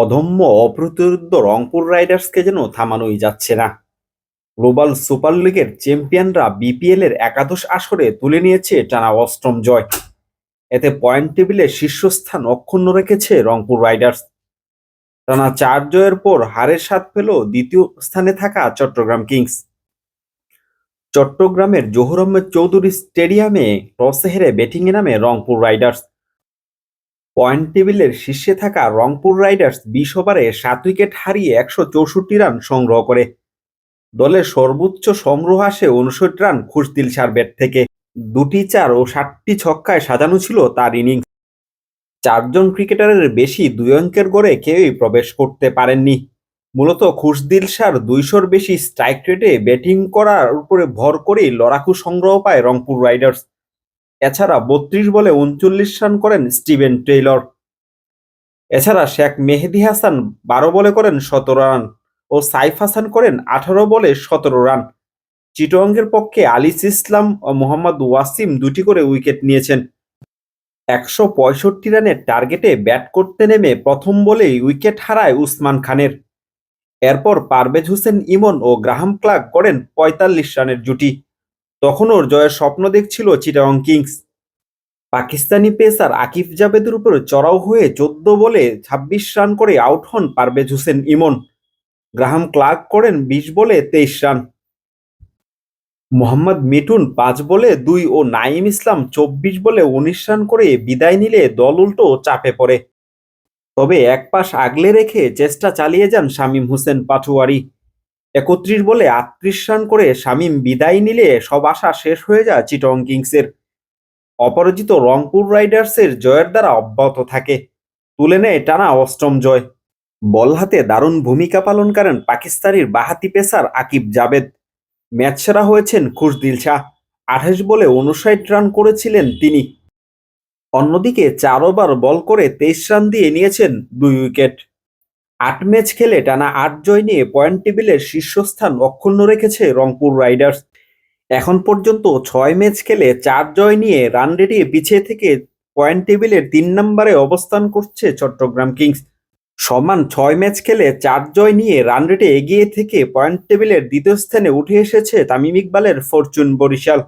অদম্য অপ্রতিরোধ্য রংপুর রাইডার্সকে যেন থামানোই যাচ্ছে না। গ্লোবাল সুপার লিগের চ্যাম্পিয়নরা বিপিএল এর একাদশ আসরে তুলে নিয়েছে টানা অষ্টম জয়। এতে পয়েন্ট টেবিলে শীর্ষস্থান অক্ষুণ্ণ রেখেছে রংপুর রাইডার্স। টানা চার জয়ের পর হারের স্বাদ পেল দ্বিতীয় স্থানে থাকা চট্টগ্রাম কিংস। চট্টগ্রামের জহুর আহমেদ চৌধুরী স্টেডিয়ামে টসে হেরে ব্যাটিংয়ে নামে রংপুর রাইডার্স। পয়েন্ট টেবিলের শীর্ষে থাকা রংপুর রাইডার্স বিশ ওভারে সাত উইকেট হারিয়ে একশো চৌষট্টি রান সংগ্রহ করে। দলের সর্বোচ্চ সংগ্রহ আসে উনষট্টি রান খুশদিল সার ব্যাট থেকে। দুটি চার ও ষাটটি ছক্কায় সাজানো ছিল তার ইনিংস। চারজন ক্রিকেটারের বেশি দুই অঙ্কের গড়ে কেউই প্রবেশ করতে পারেননি। মূলত খুশদিল সার দুইশোর বেশি স্ট্রাইক রেটে ব্যাটিং করার উপরে ভর করেই লড়াকু সংগ্রহ পায় রংপুর রাইডার্স। এছাড়া বত্রিশ বলে উনচল্লিশ রান করেন স্টিভেন টেইলর। এছাড়া শেখ মেহেদি হাসান বারো বলে করেন সতেরো রান ও সাইফ হাসান করেন আঠারো বলে সতেরো রান। চিটংয়ের পক্ষে আলিস ইসলাম ও মোহাম্মদ ওয়াসিম দুটি করে উইকেট নিয়েছেন। একশো পঁয়ষট্টি রানের টার্গেটে ব্যাট করতে নেমে প্রথম বলেই উইকেট হারায় উসমান খানের। এরপর পারভেজ হোসেন ইমন ও গ্রাহাম ক্লার্ক করেন পঁয়তাল্লিশ রানের জুটি। তখন ওর জয়ের স্বপ্ন দেখছিল চিটাগং কিংস। পাকিস্তানি পেসার আকিফ জাভেদের উপর চড়াও হয়ে চোদ্দ বলে ছাব্বিশ রান করে আউট হন পারভেজ হোসেন ইমন। গ্রাহাম ক্লার্ক করেন বিশ বলে তেইশ রান। মোহাম্মদ মিঠুন পাঁচ বলে দুই ও নাইম ইসলাম চব্বিশ বলে উনিশ রান করে বিদায় নিলে দল উল্টো চাপে পড়ে। তবে এক পাশ আগলে রেখে চেষ্টা চালিয়ে যান শামীম হোসেন পাটুয়ারি একত্রিশ বলে আটত্রিশ রান করে শামীম বিদায় নিলে সব আশা শেষ হয়ে যায় চিটং কিংসের। অপরাজিত রংপুর রাইডার্সের জয়ের দ্বারা অব্যাহত থাকে। তুলে নেয় টানা অষ্টম জয়। বল হাতে দারুণ ভূমিকা পালন করেন পাকিস্তানির বাহাতি পেসার আকিব জাবেদ। ম্যাচ সেরা হয়েছেন খুশদিল শাহ। আঠাশ বলে উনষাট রান করেছিলেন তিনি। অন্যদিকে চার ওভার বল করে তেইশ রান দিয়ে নিয়েছেন দুই উইকেট। আট ম্যাচ খেলে টানা আট জয় নিয়ে পয়েন্ট টেবিলের শীর্ষস্থান অক্ষুণ্ণ রেখেছে রংপুর রাইডার্স। এখন পর্যন্ত ছয় ম্যাচ খেলে চার জয় নিয়ে রান রেটে পিছিয়ে থেকে পয়েন্ট টেবিলের তিন নম্বরে অবস্থান করছে চট্টগ্রাম কিংস। সমান ছয় ম্যাচ খেলে চার জয় নিয়ে রান রেটে এগিয়ে থেকে পয়েন্ট টেবিলের দ্বিতীয় স্থানে উঠে এসেছে তামিম ইকবালের ফরচুন বরিশাল।